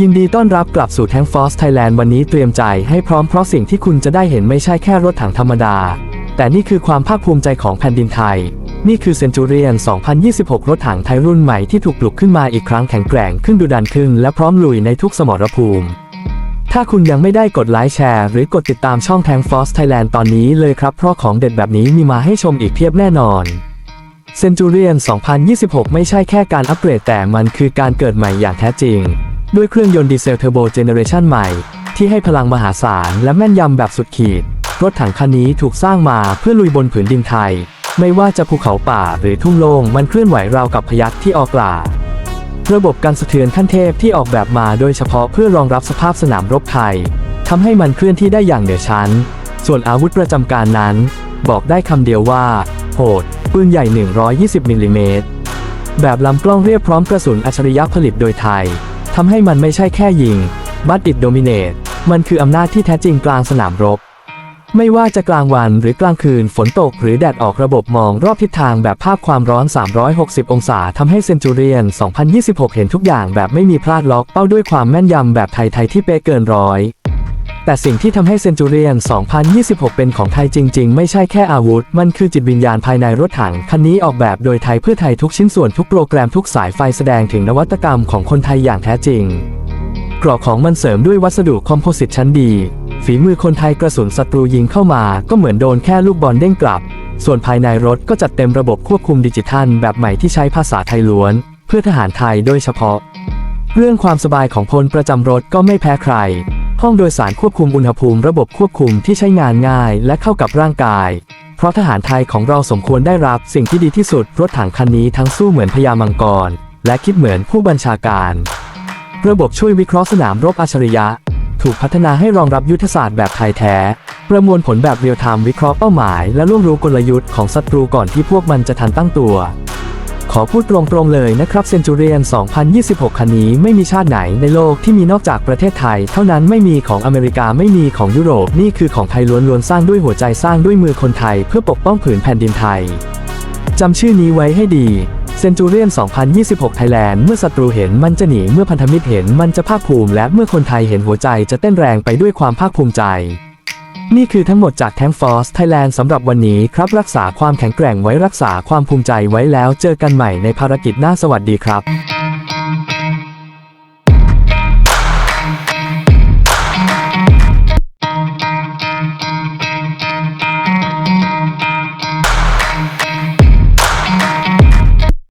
ยินดีต้อนรับกลับสู่แทงฟอสไทยแลนด์วันนี้เตรียมใจให้พร้อมเพราะสิ่งที่คุณจะได้เห็นไม่ใช่แค่รถถังธรรมดา แต่นี่คือความภาคภูมิใจของแผ่นดินไทย นี่คือเซนจูเรียน 2026 รถถังไทยรุ่นใหม่ที่ถูกปลุกขึ้นมาอีกครั้งแข็งแกร่งขึ้นดุดันขึ้น และพร้อมลุยในทุกสมรภูมิ ถ้าคุณยังไม่ได้กดไลค์แชร์ หรือกดติดตามช่องแทงฟอสไทยแลนด์ตอนนี้เลยครับเพราะของเด็ดแบบนี้มีมาให้ชมอีกเพียบแน่นอนเซนจูเรียน 2026 ไม่ใช่แค่การอัปเกรดแต่มันคือการเกิดใหม่อย่างแท้จริง ด้วยเครื่องยนต์ดีเซลเทอร์โบเจเนเรชันใหม่ ที่ให้พลังมหาศาลและแม่นยำแบบสุดขีด รถถังคันนี้ถูกสร้างมาเพื่อลุยบนผืนดินไทย ไม่ว่าจะภูเขาป่าหรือทุ่งโล่งมันเคลื่อนไหวราวกับพยัคฆ์ที่ออกล่าระบบการสะเทือนขั้นเทพที่ออกแบบมาโดยเฉพาะเพื่อรองรับสภาพสนามรบไทยทำให้มันเคลื่อนที่ได้อย่างเหนือชั้น ส่วนอาวุธประจำการนั้น บอกได้คำเดียวว่า โหด ปืนใหญ่ 120มิลลิเมตรแบบลำกล้องเรียบพร้อมกระสุนอัจฉริยะผลิตโดยไทย ทำให้มันไม่ใช่แค่ยิง บัตอิดโดมิเนต มันคืออำนาจที่แท้จริงกลางสนามรบ ไม่ว่าจะกลางวันหรือกลางคืนฝนตกหรือแดดออกระบบมองรอบทิศทางแบบภาพความร้อน 360 องศาทำให้เซนจูเรียน 2026 เห็นทุกอย่างแบบไม่มีพลาดล็อกเป้าด้วยความแม่นยำแบบไทยๆที่เป๊ะเกินร้อย แต่สิ่งที่ทำให้เซนจูเรียน 2026 เป็นของไทยจริง ๆ ไม่ใช่แค่อาวุธ มันคือจิตวิญญาณภายในรถถัง คันนี้ออกแบบโดยไทยเพื่อไทยทุกชิ้นส่วนทุกโปรแกรมทุกสายไฟแสดงถึงนวัตกรรมของคนไทยอย่างแท้จริง กรอบของมันเสริมด้วยวัสดุคอมโพสิตชั้นดี ฝีมือคนไทยกระสุนศัตรูยิงเข้ามา ก็เหมือนโดนแค่ลูกบอลเด้งกลับ ส่วนภายในรถก็จัดเต็มระบบควบคุมดิจิทัล แบบใหม่ที่ใช้ภาษาไทยล้วน เพื่อทหารไทยโดยเฉพาะ เรื่องความสบายของพลประจำรถก็ไม่แพ้ใคร ห้องโดยสารควบคุมอุณหภูมิระบบควบคุมที่ใช้งานง่ายและเข้ากับร่างกาย เพราะทหารไทยของเราสมควรได้รับสิ่งที่ดีที่สุด รถถังคันนี้ทั้งสู้เหมือนพญามังกร และคิดเหมือนผู้บัญชาการ ระบบช่วยวิเคราะห์สนามรบอัจฉริยะ ถูกพัฒนาให้รองรับยุทธศาสตร์แบบไทยแท้ ประมวลผลแบบเรียลไทม์วิเคราะห์เป้าหมาย และล่วงรู้กลยุทธ์ของศัตรูก่อนที่พวกมันจะทันตั้งตัว ขอพูดตรงๆเลยนะครับเซนจูเรียน2026 คันนี้ไม่มีชาติไหนในโลกที่มีนอกจากประเทศไทย เท่านั้นไม่มีของอเมริกาไม่มีของยุโรปนี่คือของไทยล้วนๆสร้างด้วยหัวใจสร้างด้วยมือคนไทย เพื่อปกป้องผืนแผ่นดินไทยจำชื่อนี้ไว้ให้ดีเซนจูเรียน2026 ไทยแลนด์ เมื่อศัตรูเห็นมันจะหนี เมื่อพันธมิตรเห็นมันจะภาคภูมิ และเมื่อคนไทยเห็นหัวใจจะเต้นแรงไปด้วยความภาคภูมิใจ นี่คือทั้งหมดจากแทงฟอสไทยแลนด์สำหรับวันนี้ครับรักษาความแข็งแกร่งไว้รักษาความภูมิใจไว้แล้วเจอกันใหม่ในภารกิจหน้าสวัสดีครับ